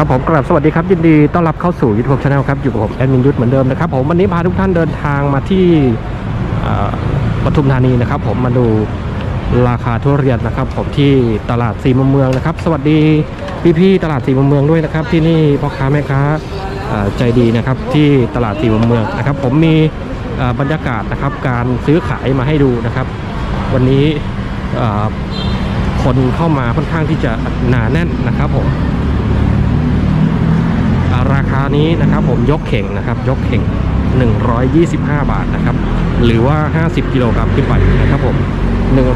ครับผมกราบสวัสดีครับยินดีต้อนรับเข้าสู่ยูทูบช anel ครับอยู่กับผมแอดมินยุทธเหมือนเดิมนะครับผมวันนี้พาทุกท่านเดินทางมาที่ปทุมธานีนะครับ ผมมาดูราคาทุเรียนนะครับ ผมที่ตลาดสีมุมเมืองนะครับ สวัสดีพี่ๆตลาดสีมุมเมืองด้วยนะครับ ที่นี่พ่อค้าแม่ค้าใจดีนะครับที่ตลาดสีมุมเมืองนะครับ ผมมีบรรยากาศนะครับการซื้อขายมาให้ดูนะครับ วันนี้คนเข้ามาค่อนข้างที่จะหนาแน่นนะครับผมาราคานี้นะครับผมยกเข่งนะครับ ยกเข่ง 125 บาทนะครับ หรือว่า 50 กิโลกรัมขึ้นไปนะครับผม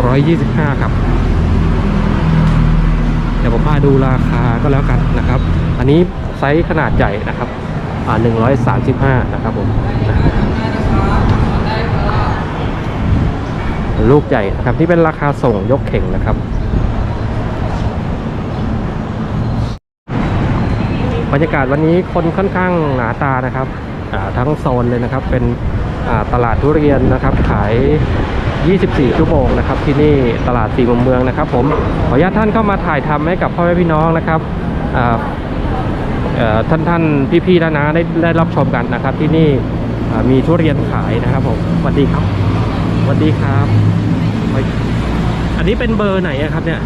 125 ครับเดี๋ยวผมพาดูราคาก็แล้วกันนะครับ อันนี้ไซส์ขนาดใหญ่นะครับอ่า135 นะครับผมลูกใหญ่นะครับที่เป็นราคาส่งยกเข่งนะครับ บรรยากาศวันนี้คนค่อนข้างหนาตานะครับทั้งโซนเลยนะครับเป็นตลาดทุเรียนนะครับขาย 24 ชั่วโมงนะครับที่นี่ตลาดสี่มุมเมืองนะครับ ผมขออนุญาตท่านเข้ามาถ่ายทำให้กับพ่อแม่พี่น้องนะครับอ่าเอ่อท่านท่านพี่ๆนะนะได้ได้รับชมกันนะครับ ที่นี่มีทุเรียนขายนะครับผมสวัสดีครับสวัสดีครับ อันนี้เป็นเบอร์ไหนครับเนี่ย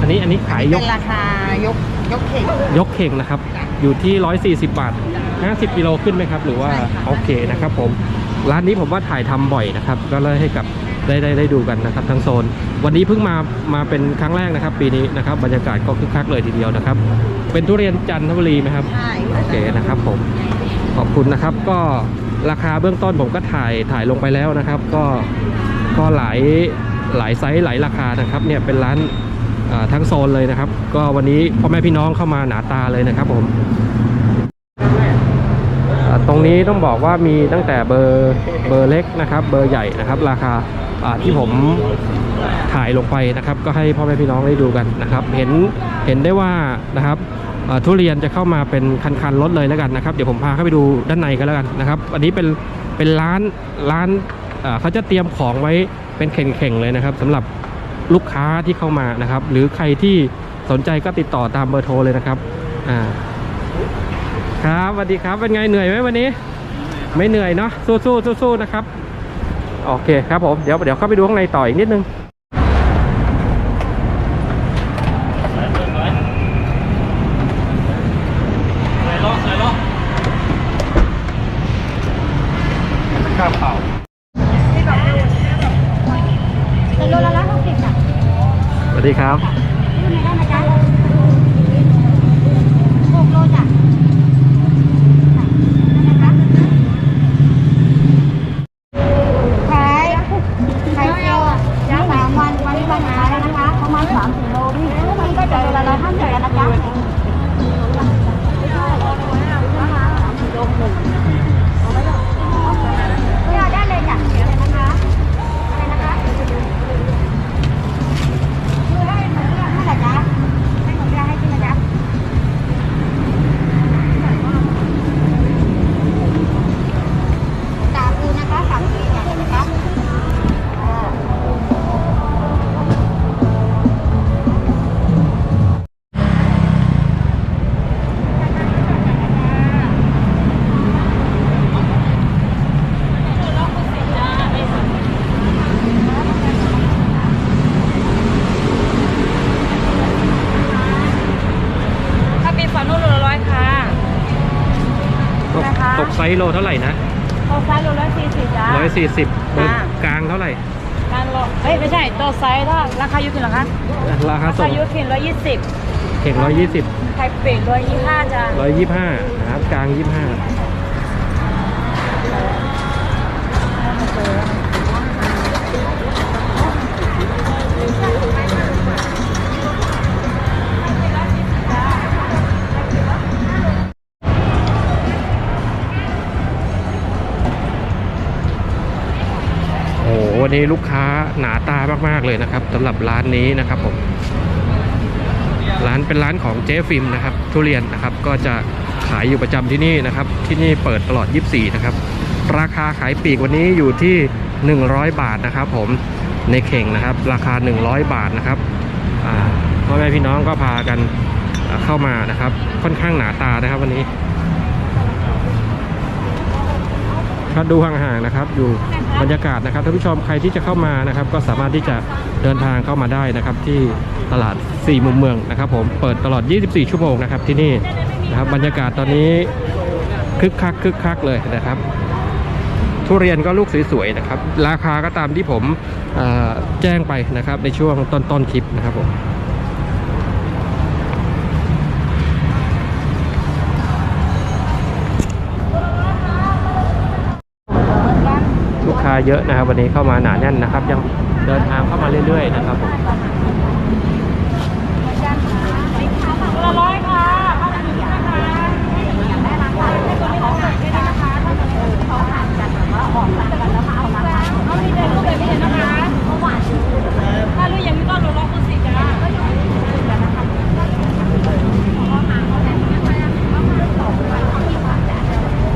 อันนี้อันนี้ขายยกเป็นราคายก ยกเข่งยกเข่งนะครับ อยู่ที่ 140 บาท 50กิโลขึ้นไหมครับ หรือว่าใช่ค่ะโอเคนะครับผม ร้านนี้ผมว่าถ่ายทำบ่อยนะครับ ก็เลยให้กับได้ได้ได้ดูกันนะครับทั้งโซน วันนี้เพิ่งมามาเป็นครั้งแรกนะครับ ปีนี้นะครับบรรยากาศก็คึกคักเลยทีเดียวนะครับ เป็นทุเรียนจันทบุรีไหมครับใช่โอเคนะครับผมขอบคุณนะครับ ก็ราคาเบื้องต้นผมก็ถ่ายถ่ายลงไปแล้วนะครับ ก็ก็หลายหลายไซส์หลายราคานะครับเนี่ยเป็นร้านอ่า ทั้งโซนเลยนะครับ ก็วันนี้พ่อแม่พี่น้องเข้ามาหนาตาเลยนะครับผมตรงนี้ต้องบอกว่ามีตั้งแต่เบอร์เบอร์เล็กนะครับ เบอร์ใหญ่นะครับ ราคาที่ผมถ่ายลงไปนะครับ ก็ให้พ่อแม่พี่น้องได้ดูกันนะครับ เห็นเห็นได้ว่านะครับทุเรียนจะเข้ามาเป็นคันๆรถเลยแล้วกันนะครับ เดี๋ยวผมพาเข้าไปดูด้านในกันแล้วกันนะครับ อันนี้เป็นเป็นร้านร้านเขาจะเตรียมของไว้เป็นเข่งๆเลยนะครับสำหรับ ลูกค้าที่เข้ามานะครับ หรือใครที่สนใจก็ติดต่อตามเบอร์โทรเลยนะครับอ่าครับสวัสดีครับเป็นไงเหนื่อยไหมวันนี้ ไม่เหนื่อยเนาะสู้ๆสู้ๆนะครับ โอเคครับผมเดี๋ยวเดี๋ยวเข้าไปดูข้างในต่ออีกนิดนึงข้าวเปล่า ดีครับ นะคะตกไซส์โลเท่าไหร่นะโตไซส์โลละสี่สิบจ้าร้อยสี่สิบจ้ากลางเท่าไหร่การโลเฮ้ยไม่ใช่โตไซส์ถ้าราคายูทินเหรอคะราคาราส่คางยูทินร้อยยี่สิบเข่งร้อยยี่สิบไข่เป็ดร้อยยี่ห้าจ้าร้อยยี่ห้านะครับกลางยี่ห้า นี้ลูกค้าหนาตามากๆเลยนะครับสำหรับร้านนี้นะครับผมร้านเป็นร้านของเจ๊ฟิล์มนะครับ ทุเรียนนะครับก็จะขายอยู่ประจำที่นี่นะครับ ที่นี่เปิดตลอด 24 นะครับ ราคาขายปีกวันนี้อยู่ที่ 100 บาทนะครับผมในเข่งนะครับ ราคา 100 บาทนะครับพ่อแม่พี่น้องก็พากันเข้ามานะครับ ค่อนข้างหนาตานะครับวันนี้ ถ้าดูห่างๆนะครับ อยู่บรรยากาศนะครับท่านผู้ชมใครที่จะเข้ามานะครับ ก็สามารถที่จะเดินทางเข้ามาได้นะครับ ที่ตลาด 4 มุมเมืองนะครับ ผมเปิดตลอด 24 ชั่วโมงนะครับที่นี่นะครับบรรยากาศตอนนี้คึกคักคึกคักเลยนะครับทุเรียนก็ลูกสวยๆนะครับ ราคาก็ตามที่ผมแจ้งไปนะครับในช่วงต้นๆคลิปนะครับผม เยอะนะครับ วันนี้เข้ามาหนาแน่นนะครับ ยังเดินทางเข้ามาเรื่อยๆนะครับผม ตัวละร้อยค่ะข้าวหมูนะคะเอามีแต่ลูกแบบนี้นะคะถ้าลูกอย่างนี้ก็ลูกละคุณสิจ้า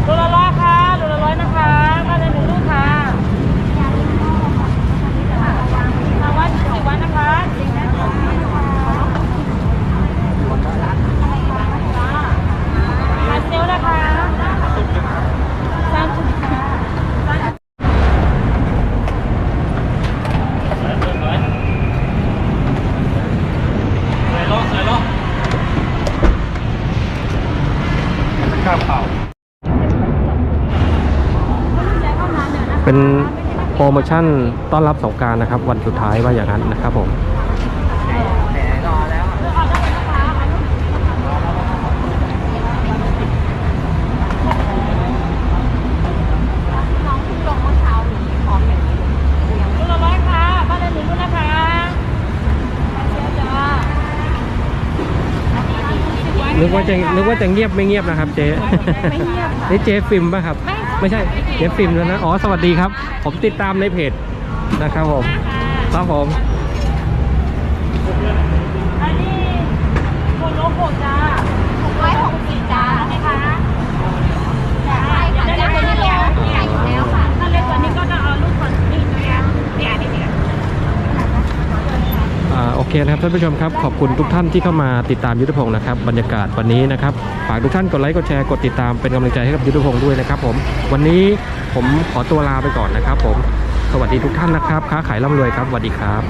ตัวละร้อยค่ะตัวละร้อยนะคะมาเลยหนึ่งลูกค่ะมาวัดสิบวันนะคะมาเซลนะคะสามสิบค่ะ เป็นโปรโมชั่นต้อนรับสงการนะครับ วันสุดท้ายว่าอย่างนั้นนะครับผมน้องคุณลงเมื่อเช้านี้พร้อมอย่างนี้ตัวละร้อยค่ะบ้านเลยหนึ่งลูกนะคะนึกว่าจะนึกว่าจะเงียบไม่เงียบนะครับเจ๊ไม่เงียบค่ะนี่เจ๊ฟิล์มป่ะครับ ไม่ ม่ใช่เจฟฟิล์มแล้วนะ อ๋อ สวัสดีครับ ผมติดตามในเพจนะครับผมครับผม อันนี้คนโลโก้จ้า หกร้อยหกสิบจ้า ไหมคะ ใช่ค่ะจะเป็นเลี้ยงใหญ่อยู่แล้วค่ะ ถ้าเล็กกว่านี้ก็จะเอาลูกก่อนนี่นะคะเนี่ยนี่เนี่ย อ่าโอเค นะครับท่านผู้ชมครับขอบคุณทุกท่านที่เข้ามาติดตามยุทธพงศ์นะครับบรรยากาศวันนี้นะครับฝากทุกท่านกดไลค์กดแชร์กดติดตามเป็นกำลังใจให้กับยุทธพงศ์ด้วยนะครับผมวันนี้ผมขอตัวลาไปก่อนนะครับ ผมสวัสดีทุกท่านนะครับ ค้าขายร่ำรวยครับสวัสดีครับ